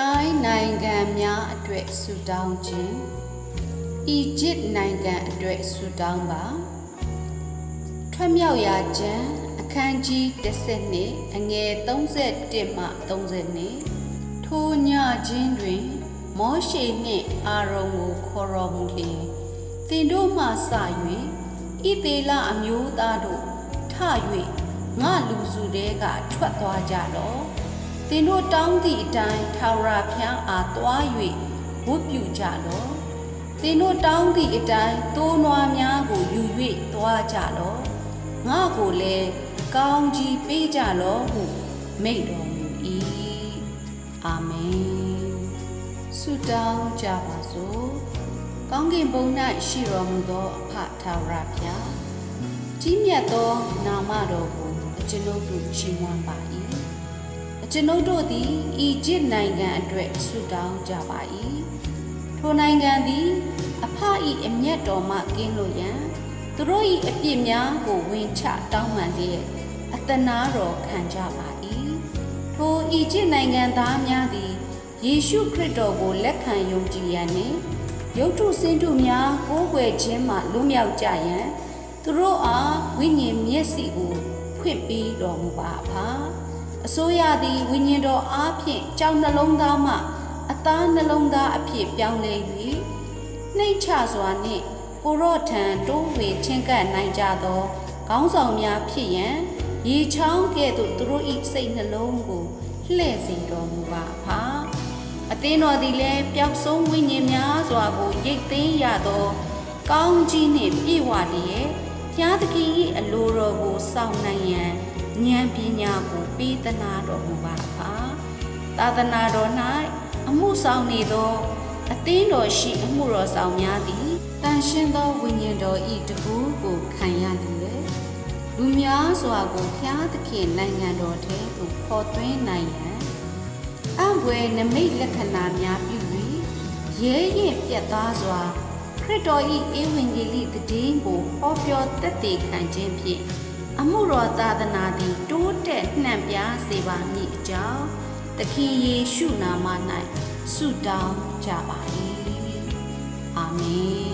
တိုင်းနိုင်ငံများအတွက်ဆုတောင်းခြင်းအီဂျစ်နိုင်ငံအတွက်ဆုတောင်းပါထွက်မြောက်ရာကျမ်းအခန်းကြီး32အငယ်31မှ32ထိုညခြင်းတွင် မောရှေနှင့်အာရုံကိုခေါ်တော်မူလျင်သင်တို့မှစ၍ဣသေလအမျိုးသားတို့ထ၍ငါလူစုတဲကထွက်သွားကြလော့ သင်တို့တောင်းသည့်အတိုင်းထာဝရဘုရားအားသွား၍ဝတ်ပြုကြလော့သင်တို့တောင်းသည့်အတိုင်းသိုးနွားများကိုယူ၍သွားကြလော့ငါကိုလည်းကောင်းကြီးပေးကြလော့ဟုမိန့်တော်မူ၏အာမင်ဆုတောင်းကြပါစို့ကောင်းကင်ဘုံ၌ရှိတော်မူသောအဖထာဝရဘုရားကြီးမြတ်သောနာမတော်ကိုအကျွန်ုပ်တို့ချီးမွမ်းပါ၏အ ကျွန်ုပ်တို့သည်အီဂျစ်နိုင်ငံအတွက်ဆုတောင်းကြပါ၏ထိုနိုင်ငံသည် အဖ၏အမျက်တော်မှကင်းလို့ရန်သူတို့၏အပြစ်များကိုဝင်ချတောင်းပန်လျက်အတနာတော်ခံကြပါ၏ထိုအီဂျစ်နိုင်ငံသားများသည်ယေရှုခရစ်တော်ကိုလက်ခံယုံကြည်ရန်နှင့်ရုပ်ထုစင်းထုများကိုးကွယ်ခြင်းမှလွတ်မြောက်ကြရန်သူတို့အားဝိညာဉ်မျက်စိကိုဖွင့်ပေးတော်မူပါဖာ အစိုးရသည်ဝိညာဉ်တော်အားဖြင့်ကြောင်နှလုံးသားမှအသားနှလုံးသားအဖြစ်ပြောင်းလဲ၍နှိတ်ချစွာနှင့်ကိုရော့ထံတိုးဝေချင်းကပ်နိုင်ကြသောခေါင်းဆောင်များဖြစ်ရန်ရေချောင်းကဲ့သို့သူတို့၏စိတ်နှလုံးကိုလှည့်စေတော်မူပါဖာအသင်းတော်သည်လည်းပျောက်ဆုံးဝိညာဉ်များစွာကိုရိတ်သိမ်းရသော ကောင်းကြီးနှင့်ပြည့်ဝလျက်ဖျားသခင်၏အလိုတော်ကိုစောင့်နိုင်ရန် ဉာဏ်ပညာကိုပေးသနာတော်မူပါဖာသာသနာတော်၌အမှုဆောင်နေသောအသင်းတော်ရှိအမှုတော်ဆောင်များသည်တန်ရှင်းသောဝိညာဉ်တော်၏တကူကိုခံရလျက်လူများစွာကိုဖျားသခင်နိုင်ငံတော်ထဲသို့ခေါ်သွင်းနိုင်ရန်အံ့ဘွယ်နမိတ်လက္ခဏာများပြုပြီးရဲရင်ပြတ်သားစွာခရစ်တော်၏ဧဝံဂေလိသတင်းကိုဟောပြောသက်သေခံခြင်းဖြင့် အမှုတော်သာသနာသည်တိုးတက်နှံ့ပြားစေပါမည်အကြောင်းသခင်ယေရှုနာမ၌ဆုတောင်းကြပါ၏အာမင်